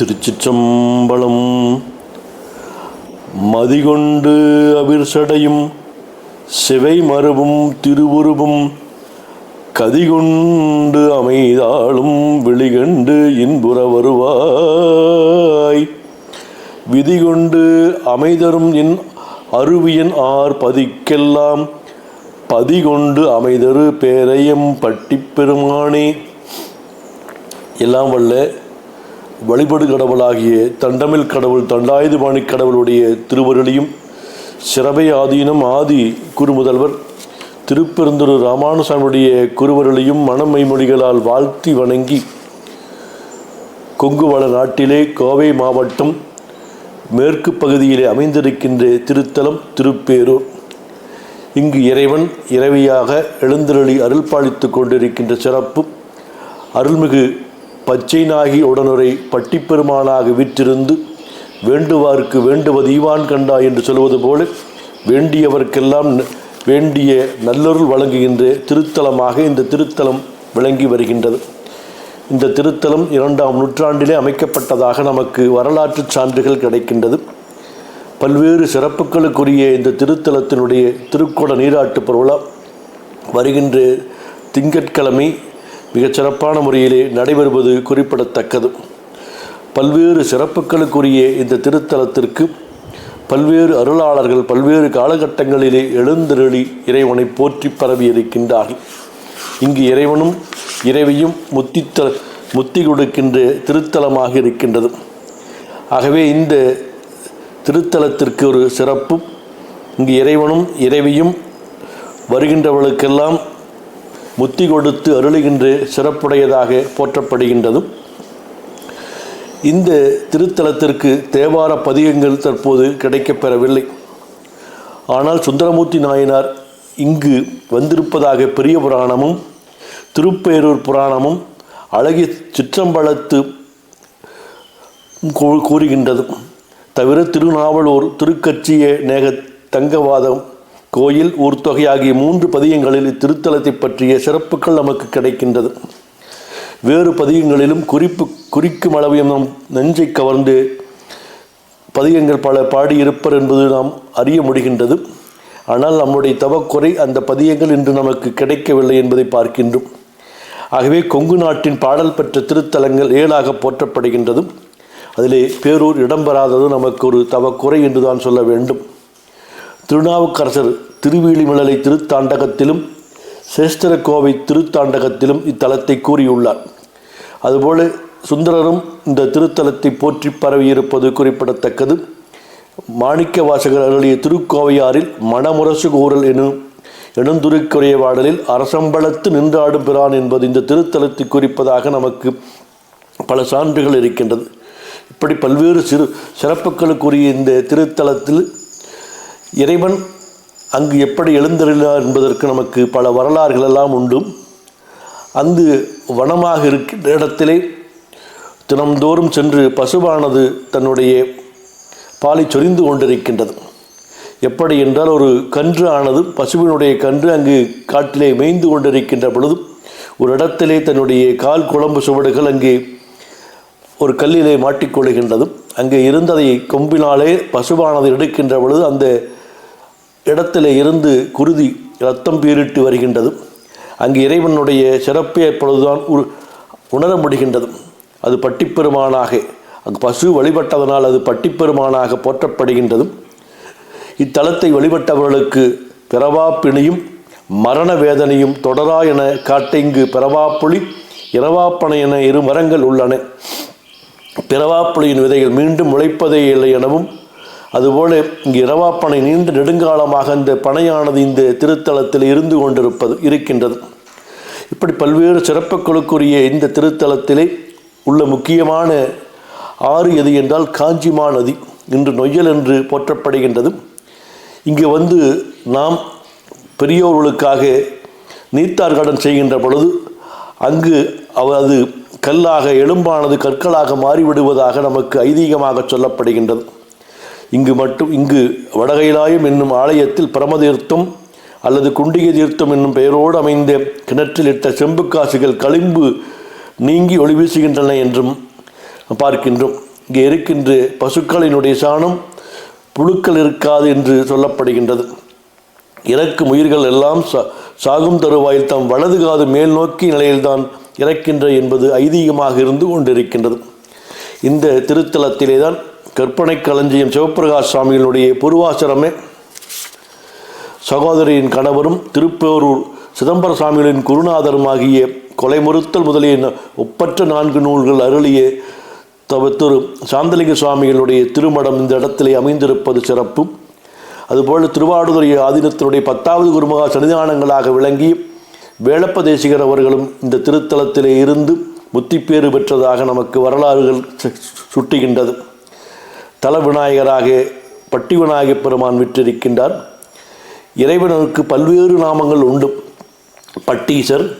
திருச்சிற்றம்பலம். மதிகொண்டு அவிர்சடையும் சிவை மரபும் திருவுருவும் கதிகொண்டு அமைதாளும் வெளிகண்டு இன்புற வருவாய். விதிகொண்டு அமைதரும் என் அருவியன் ஆர் பதிக்கெல்லாம் பதிகொண்டு அமைதரு பேரையம் பட்டிப் பெருமானே எல்லாம் வல்ல வழிபடு கடவுளாகிய தண்டமில் கடவுள் தண்டாயுதபாணி கடவுளுடைய திருவருளையும் சிறவை ஆதீனம் ஆதி குருமுதல்வர் திருப்பெருந்துரு ராமானுசாமியுடைய குருவருளையும் மனமைமொழிகளால் வாழ்த்தி வணங்கி கொங்குவள நாட்டிலே கோவை மாவட்டம் மேற்கு பகுதியிலே அமைந்திருக்கின்ற திருத்தலம் திருப்பேரூர். இங்கு இறைவன் இறைவியாக எழுந்தருளி அருள்பாலித்து கொண்டிருக்கின்ற சிறப்பு அருள்மிகு பச்சை நாகி உடனுரை பட்டிப்பெருமானாக விற்றிருந்து வேண்டுவார்க்கு வேண்டுவது ஈவான் கண்டா என்று சொல்வது போல வேண்டியவர்க்கெல்லாம் வேண்டிய நல்லொருள் வழங்குகின்ற திருத்தலமாக இந்த திருத்தலம் விளங்கி வருகின்றது. இந்த திருத்தலம் இரண்டாம் நூற்றாண்டிலே அமைக்கப்பட்டதாக நமக்கு வரலாற்று சான்றுகள் கிடைக்கின்றது. பல்வேறு சிறப்புகளுக்குரிய இந்த திருத்தலத்தினுடைய திருக்கோட நீராட்டு பெருவிழா வருகின்ற திங்கட்கிழமை மிகச் சிறப்பான முறையிலே நடைபெறுவது குறிப்பிடத்தக்கது. பல்வேறு சிறப்புகளுக்குரிய இந்த திருத்தலத்திற்கு பல்வேறு அருளாளர்கள் பல்வேறு காலகட்டங்களிலே எழுந்தருளி இறைவனை போற்றி பரவியிருக்கின்றார்கள். இங்கு இறைவனும் இறைவியும் முத்தித்த முத்தி கொடுக்கின்ற திருத்தலமாக இருக்கின்றது. ஆகவே இந்த திருத்தலத்திற்கு ஒரு சிறப்பு. இங்கு இறைவனும் இறைவியும் வருகின்றவர்களுக்கெல்லாம் முத்தி கொடுத்து அருளுகின்ற சிறப்புடையதாக போற்றப்படுகின்றதும் இந்த திருத்தலத்திற்கு தேவார பதிகங்கள் தற்போது கிடைக்கப்பெறவில்லை. ஆனால் சுந்தரமூர்த்தி நாயனார் இங்கு வந்திருப்பதாக பெரிய புராணமும் திருப்பேரூர் புராணமும் அழகி சிற்றம்பலத்து கூ- கூறுகின்றது தவிர திருநாவலூர் திருக்கட்சிய நேக தங்கவாதம் கோயில் ஊர்த்தொகை ஆகிய மூன்று பதியங்களில் இத்திருத்தலத்தை பற்றிய சிறப்புகள் நமக்கு கிடைக்கின்றது. வேறு பதியங்களிலும் குறிப்பு குறிக்கும் அளவையும் நம் நெஞ்சை கவர்ந்து பதியங்கள் பல பாடியிருப்பர் என்பது நாம் அறிய முடிகின்றது. ஆனால் நம்முடைய தவக்குறை அந்த பதியங்கள் இன்று நமக்கு கிடைக்கவில்லை என்பதை பார்க்கின்றோம். ஆகவே கொங்கு நாட்டின் பாடல் பெற்ற திருத்தலங்கள் ஏழாக போற்றப்படுகின்றதும் அதிலே பேரூர் இடம்பெறாதது நமக்கு ஒரு தவக்குறை என்று தான் சொல்ல வேண்டும். திருநாவுக்கரசர் திருவீழிமிழலை திருத்தாண்டகத்திலும் சேஸ்திர கோவை திருத்தாண்டகத்திலும் இத்தலத்தை கூறியுள்ளார். அதுபோல சுந்தரரும் இந்த திருத்தலத்தை போற்றி பரவியிருப்பது குறிப்பிடத்தக்கது. மாணிக்க வாசகர் அருளிய திருக்கோவையாரில் மணமுரசு கூறல் எனும் எழுந்துருக்குரிய பாடலில் அரசம்பளத்து நின்றாடும் பிரான் என்பது இந்த திருத்தலத்தை குறிப்பதாக நமக்கு பல சான்றுகள் இருக்கின்றது. இப்படி பல்வேறு சிறு சிறப்புகளுக்குரிய இந்த திருத்தலத்தில் இறைவன் அங்கு எப்படி எழுந்தருளினார் என்பதற்கு நமக்கு பல வரலாறுகள் எல்லாம் உண்டு. அந்த வனமாக இருக்கின்ற இடத்திலே தினம்தோறும் சென்று பசுவானது தன்னுடைய பாலை சொரிந்து கொண்டிருக்கின்றது. எப்படி என்றால் ஒரு கன்று ஆனது பசுவினுடைய கன்று அங்கு காட்டிலே மேய்ந்து கொண்டிருக்கின்ற பொழுது ஒரு இடத்திலே தன்னுடைய கால் குழம்பு சுவடுகள் அங்கே ஒரு கல்லிலே மாட்டிக்கொள்கின்றதும் அங்கே இருந்ததை கொம்பினாலே பசுவானது எடுக்கின்ற பொழுது அந்த இடத்துல இருந்து குருதி ரத்தம் பீரிட்டு வருகின்றது. அங்கு இறைவனுடைய சிறப்பு அப்பொழுதுதான் உ- உணர முடிகின்றது. அது பட்டிப்பெருமானாக அங்கு பசு வழிபட்டதனால் அது பட்டிப்பெருமானாக போற்றப்படுகின்றதும் இத்தலத்தை வழிபட்டவர்களுக்கு பிறவாப்பிணியும் மரண வேதனையும் தொடரா என காட்ட இங்கு பிறவாப்புளி இரவாப்பனை என இரு மரங்கள் உள்ளன. பிறவாப்புளியின் விதைகள் மீண்டும் முளைப்பதே இல்லை எனவும் அதுபோல இரவாப்பனை நீண்ட நெடுங்காலமாக இந்த பனையானது இந்த திருத்தலத்தில் இருந்து கொண்டிருப்பது இருக்கின்றது. இப்படி பல்வேறு சிறப்புகளுக்குரிய இந்த திருத்தலத்திலே உள்ள முக்கியமான ஆறு எது என்றால் காஞ்சிமா நதி. இன்று நொய்யல் என்று போற்றப்படுகின்றது. இங்கு வந்து நாம் பெரியோர்களுக்காக நீர்த்தார்கடன் செய்கின்ற பொழுது அங்கு அவ அது கல்லாக எலும்பானது கற்களாக மாறிவிடுவதாக நமக்கு ஐதீகமாக சொல்லப்படுகின்றது. இங்கு மட்டும் இங்கு வடகைலாயம் என்னும் ஆலயத்தில் பிரமதீர்த்தம் அல்லது குண்டிகை தீர்த்தம் என்னும் பெயரோடு அமைந்த கிணற்றில் இட்ட செம்பு காசுகள் களிம்பு நீங்கி ஒளி வீசுகின்றன என்றும் பார்க்கின்றோம். இங்கே இருக்கின்ற பசுக்களினுடைய சாணம் புழுக்கள் இருக்காது என்று சொல்லப்படுகின்றது. இறக்கும் உயிர்கள் எல்லாம் சா- சாகும் தருவாயில் தம் வலது காது மேல் நோக்கி நிலையில்தான் இறக்கின்ற என்பது ஐதீகமாக இருந்து கொண்டிருக்கின்றது. இந்த திருத்தலத்திலே தான் கற்பனை களஞ்சியம் சிவப்பிரகாஷ் சுவாமிகளுடைய பூர்வாசிரமே. சகோதரியின் கணவரும் திருப்பேரூர் சிதம்பர சுவாமிகளின் குருநாதருமாகிய கொலைமுறுத்தல் முதலிய ஒப்பற்ற நான்கு நூல்கள் அருளிய தவ திரு சாந்தலிங்க சுவாமிகளுடைய திருமடம் இந்த இடத்திலே அமைந்திருப்பது சிறப்பு. அதுபோல திருவாடுதுறை ஆதீனத்தினுடைய பத்தாவது குருமகா சன்னிதானங்களாக விளங்கி வேளப்ப தேசிகர் அவர்களும் இந்த திருத்தலத்திலே இருந்து முத்திப்பேறு பெற்றதாக நமக்கு வரலாறுகள் சு- சுட்டுகின்றது. தல விநாயகராக பட்டி விநாயகப் பெருமான் விற்றிருக்கின்றார். இறைவனுக்கு பல்வேறு நாமங்கள் உண்டு. பட்டீசர்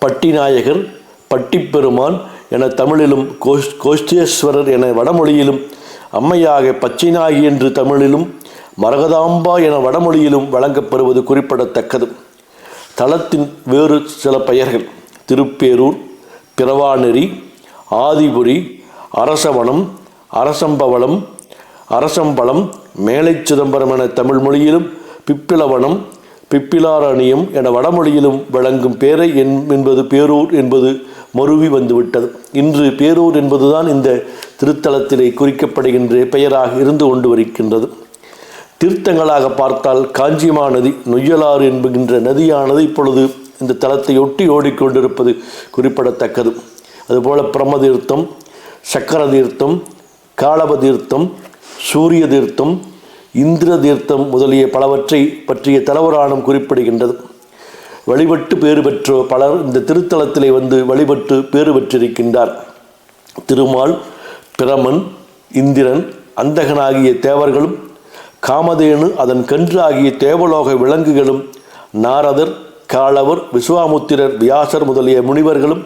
பட்டிநாயகர் பட்டிப்பெருமான் என தமிழிலும் கோஷ் கோஷ்டேஸ்வரர் என வடமொழியிலும் அம்மையாக பச்சைநாயகி என்று தமிழிலும் மரகதாம்பா என வடமொழியிலும் வழங்கப்பெறுவது குறிப்பிடத்தக்கது. தலத்தின் வேறு சில பெயர்கள் திருப்பேரூர் பிறவாநெறி ஆதிபுரி அரசவனம் அரசம்பவளம் அரசம்பலம் மேலை சிதம்பரம் என தமிழ் மொழியிலும் பிப்பிலவனம் பிப்பிலாரணியம் என வடமொழியிலும் வழங்கும் பேரை என் என்பது பேரூர் என்பது மருவி வந்துவிட்டது. இன்று பேரூர் என்பதுதான் இந்த திருத்தலத்திலே குறிக்கப்படுகின்ற பெயராக இருந்து கொண்டு வருகின்றது. தீர்த்தங்களாக பார்த்தால் காஞ்சிமா நதி நொய்யலாறு என்கின்ற நதியானது இப்பொழுது இந்த தலத்தை ஒட்டி ஓடிக்கொண்டிருப்பது குறிப்பிடத்தக்கது. அதுபோல பிரம்ம தீர்த்தம் சக்கர தீர்த்தம் காளவ தீர்த்தம் சூரிய தீர்த்தம் இந்திர தீர்த்தம் முதலிய பலவற்றை பற்றிய தலவராணம் குறிப்பிடுகின்றது. வழிபட்டு பேறு பெற்ற பலர் இந்த திருத்தலத்திலே வந்து வழிபட்டு பேறு பெற்றிருக்கின்றார். திருமால் பிரமன் இந்திரன் அந்தகனாகிய தேவர்களும் காமதேனு அதன் கன்று ஆகிய தேவலோக விலங்குகளும் நாரதர் காளவர் விஸ்வாமுத்திரர் வியாசர் முதலிய முனிவர்களும்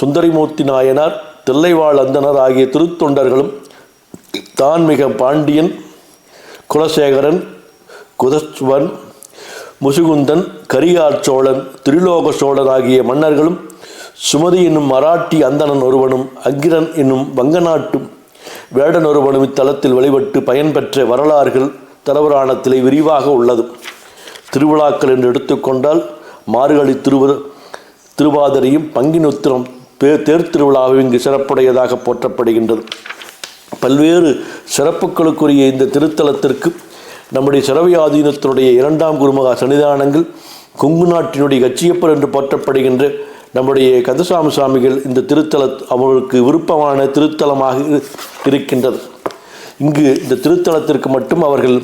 சுந்தரிமூர்த்தி நாயனார் தில்லைவாழ் அந்தனர் ஆகிய திருத்தொண்டர்களும் தான்மிக பாண்டியன் குலசேகரன் குதஸ்வன் முசுகுந்தன் கரிகார் சோழன் திரிலோக சோழன் ஆகிய மன்னர்களும் சுமதி என்னும் மராட்டி அந்தணன் ஒருவனும் அங்கிரன் என்னும் வங்கநாட்டு வேடன் ஒருவனும் இத்தலத்தில் வழிபட்டு பயன்பெற்ற வரலாறுகள் தலபுராணத்திலே விரிவாக உள்ளது. திருவிழாக்கள் என்று எடுத்துக்கொண்டால் மார்கழி திருவ திருவாதிரையும் பங்கினுத்திரம் பே தேர் திருவிழாவும் இங்கு சிறப்புடையதாக போற்றப்படுகின்றது. பல்வேறு சிறப்புகளுக்குரிய இந்த திருத்தலத்திற்கு நம்முடைய சிறவியாதீனத்தினுடைய இரண்டாம் குருமகா சன்னிதானங்கள் கொங்கு நாட்டினுடைய கச்சியப்பர் என்று போற்றப்படுகின்ற நம்முடைய கந்தசாமி சுவாமிகள் இந்த திருத்தல அவர்களுக்கு விருப்பமான திருத்தலமாக இருக்கின்றது. இங்கு இந்த திருத்தலத்திற்கு மட்டும் அவர்கள்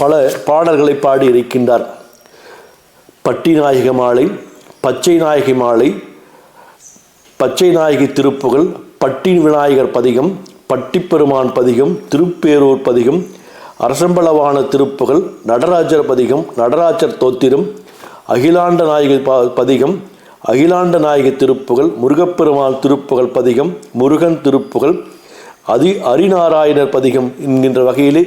பல பாடல்களை பாடி இருக்கின்றார். பட்டி நாயக மாலை பச்சை நாயகி மாலை பச்சை நாயகி திருப்புகழ் பட்டி விநாயகர் பதிகம் பட்டிப்பெருமான் பதிகம் திருப்பேரூர் பதிகம் அரசம்பளவான திருப்புகழ் நடராஜர் பதிகம் நடராஜர் தோத்திரம் அகிலாண்ட நாயகி பதிகம் அகிலாண்ட நாயகி திருப்புகழ் முருகப்பெருமான் திருப்புகழ் பதிகம் முருகன் திருப்புகழ் அதி அரிநாராயணர் பதிகம் என்கின்ற வகையிலே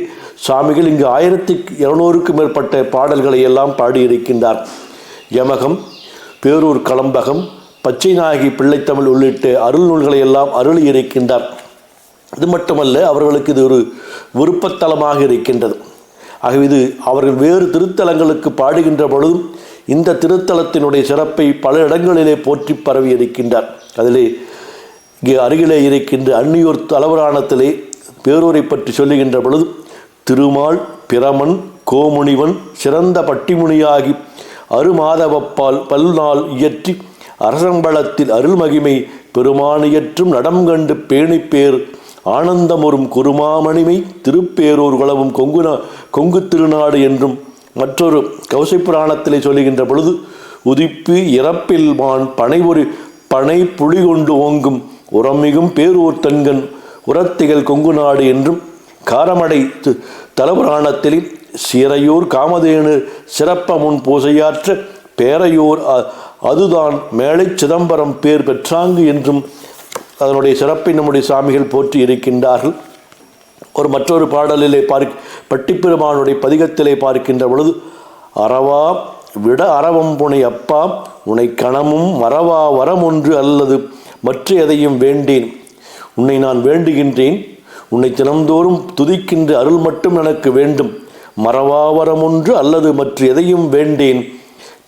சுவாமிகள் இங்கு ஆயிரத்தி இருநூறுக்கும் மேற்பட்ட பாடல்களை எல்லாம் பாடியிருக்கின்றார். யமகம் பேரூர் களம்பகம் பச்சை நாயகி பிள்ளைத்தமிழ் உள்ளிட்ட அருள் நூல்களை எல்லாம் அருளியிருக்கின்றார். இது மட்டுமல்ல அவர்களுக்கு இது ஒரு விருப்பத்தலமாக இருக்கின்றது. ஆகவே இது அவர்கள் வேறு திருத்தலங்களுக்கு பாடுகின்ற பொழுதும் இந்த திருத்தலத்தினுடைய சிறப்பை பல இடங்களிலே போற்றி பரவி இருக்கின்றார். அதிலே இங்கே அருகிலே இருக்கின்ற அன்னியூர் தலவராணத்திலே பேரூரை பற்றி சொல்லுகின்ற பொழுது திருமால் பிரமன் கோமுனிவன் சிறந்த பட்டிமுனியாகி அருமாதவப்பால் பல்நாள் இயற்றி அரசம்பளத்தில் அருள்மகிமை பெருமானியற்றும் நடம் கண்டு பேணிப்பேர் ஆனந்தமுறும் குருமாமணிமை திருப்பேரூர் குளவும் கொங்குநா கொங்கு திருநாடு என்றும் மற்றொரு கௌசை புராணத்திலே சொல்லுகின்ற பொழுது உதிப்பு இறப்பில் மான் பனைபொறி பனை புலி கொண்டு ஓங்கும் உரமிகும் பேரூர் தன்கண் உரத்திகள் கொங்கு நாடு என்றும் காரமடை தலபுராணத்தில் சிறையூர் காமதேனு சிறப்ப முன் பூசையாற்ற பேரையூர் அ- அதுதான் மேலை சிதம்பரம் பேர் பெற்றாங்கு என்றும் அதனுடைய சிறப்பை நம்முடைய சாமிகள் போற்றி இருக்கின்றார்கள். ஒரு மற்றொரு பாடலிலே பார்க் பட்டிப்பெருமானுடைய பதிகத்திலே பார்க்கின்ற பொழுது அறவா விட அறவம் புனை அப்பா உனை கணமும் மறவா வரம் ஒன்று அல்லது மற்ற எதையும் வேண்டேன். உன்னை நான் வேண்டுகின்றேன். உன்னை தினம்தோறும் துதிக்கின்ற அருள் மட்டும் எனக்கு வேண்டும். மறவாவரம் ஒன்று அல்லது மற்ற எதையும் வேண்டேன்.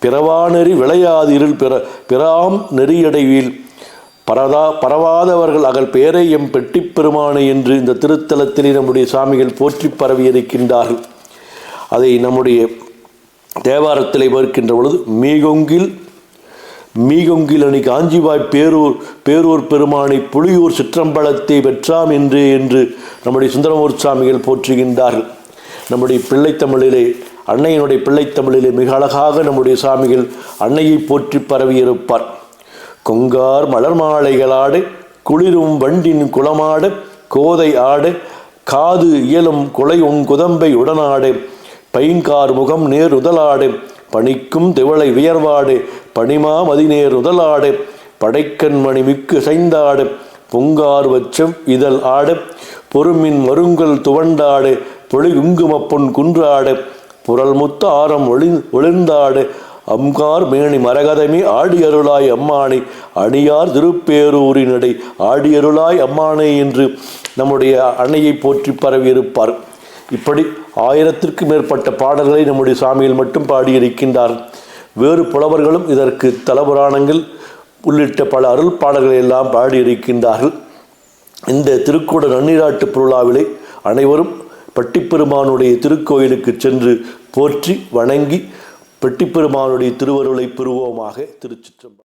பிறவா நெறி விளையாதிருள் பிற பிறாம் நெறியடைவில். பரதா பரவாதவர்கள் அகல் பேரை எம் பெட்டிப் பெருமானை என்று இந்த திருத்தலத்திலே நம்முடைய சாமிகள் போற்றி பரவி இருக்கின்றார்கள் அதை நம்முடைய தேவாரத்திலே பார்க்கின்ற பொழுது மீகொங்கில் மீகொங்கில் அணி காஞ்சிவாய் பேரூர் பேரூர் பெருமானை புலியூர் சிற்றம்பலத்தை பெற்றாம் என்று என்று நம்முடைய சுந்தரமூர் சாமிகள் போற்றுகின்றார்கள். நம்முடைய பிள்ளைத்தமிழிலே அன்னையினுடைய பிள்ளைத்தமிழிலே மிக அழகாக நம்முடைய சாமிகள் அன்னையை போற்றி பரவியிருப்பார். கொங்கார் மலர் மாலைகளாடு குளிரும் வண்டின் குளமாடு கோதை ஆடு காது இயலும் குலை உன் குதம்பை உடனாடு பைங்கார் முகம் நேர் உதலாடு பணிக்கும் திவளை வியர்வாடு பணிமா மதிநேர் உதலாடு படைக்கண்மணி மிக்கு சைந்தாடு பொங்கார் வச்சம் இதழ் ஆடு பொறுமின் மருங்கல் துவண்டாடு பொழிகுங்குமப்பொன் குன்றாடு புரல் முத்த ஆரம் ஒளி ஒளிர்ந்தாடு அம்கார் மேனி மரகதமி ஆடியருளாய் அம்மானை அணியார் திருப்பேரூரினடை ஆடியருளாய் அம்மானை என்று நம்முடைய அன்னையை போற்றி பரவியிருப்பார். இப்படி ஆயிரத்திற்கு மேற்பட்ட பாடல்களை நம்முடைய சாமியில் மட்டும் பாடியிருக்கின்றார். வேறு புலவர்களும் இதற்கு தலபுராணங்கள் உள்ளிட்ட பல அருள் பாடல்களை எல்லாம் பாடியிருக்கின்றார்கள். இந்த திருக்கூட நன்னீராட்டு திருவிழாவிலே அனைவரும் பட்டிப்பெருமானுடைய திருக்கோயிலுக்கு சென்று போற்றி வணங்கி பெட்டிப்பெருமானுடைய திருவருளை பெறுவோமாக திருச்சிற்றம்பலம்.